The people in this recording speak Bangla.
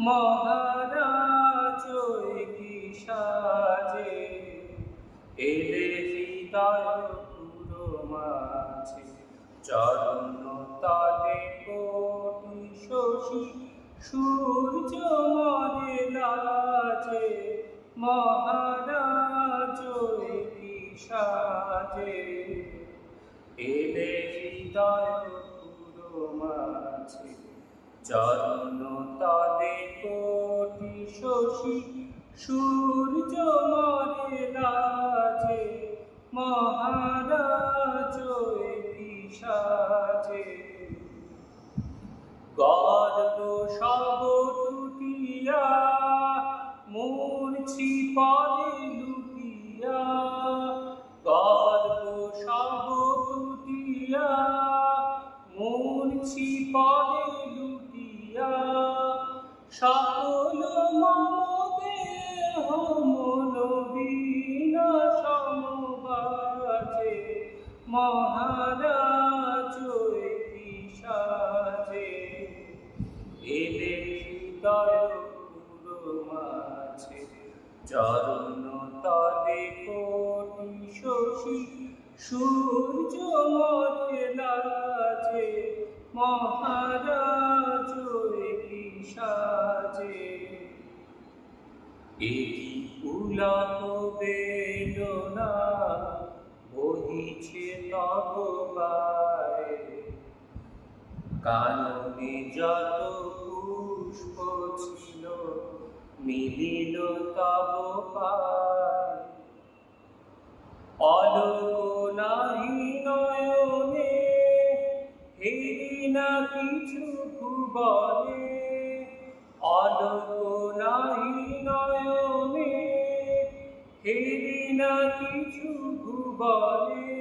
মহারাজ কি সাজে? এলে হৃদয় পুরো মাঝে, চরণ তলে কোটি শশী, সূর্য মরে লাজে মহারাজ কি সাজে? এলে হৃদয় পুরো মাঝে চরণ তলে কোটি শশী, সূর্য মরে লাজে মহারাজ কি সাজে। গর্ব সব টুটিয়া, মূর্ছি পরে লুটিয়া। গর্ব সব টুটিয়া, মূর্ছি পরে সকল মমদেহ মন বিনা সমবাজে, মহারাজ সাজে। এলে হৃদয় মাঝে, চরণ তলে কোটি শশী, সূর্য মরে লাজে মহারাজ কি সাজে এটি উলাপ বেদনা বহিছে তব গায়ে কাননে যত পুষ্প ছিল, মিলিল তব পায়। অলোক নাহি নয়নে হেরি না কিছু ভুবনে অলোক নাহি নয়নে হেরি না কিছু ভুবনে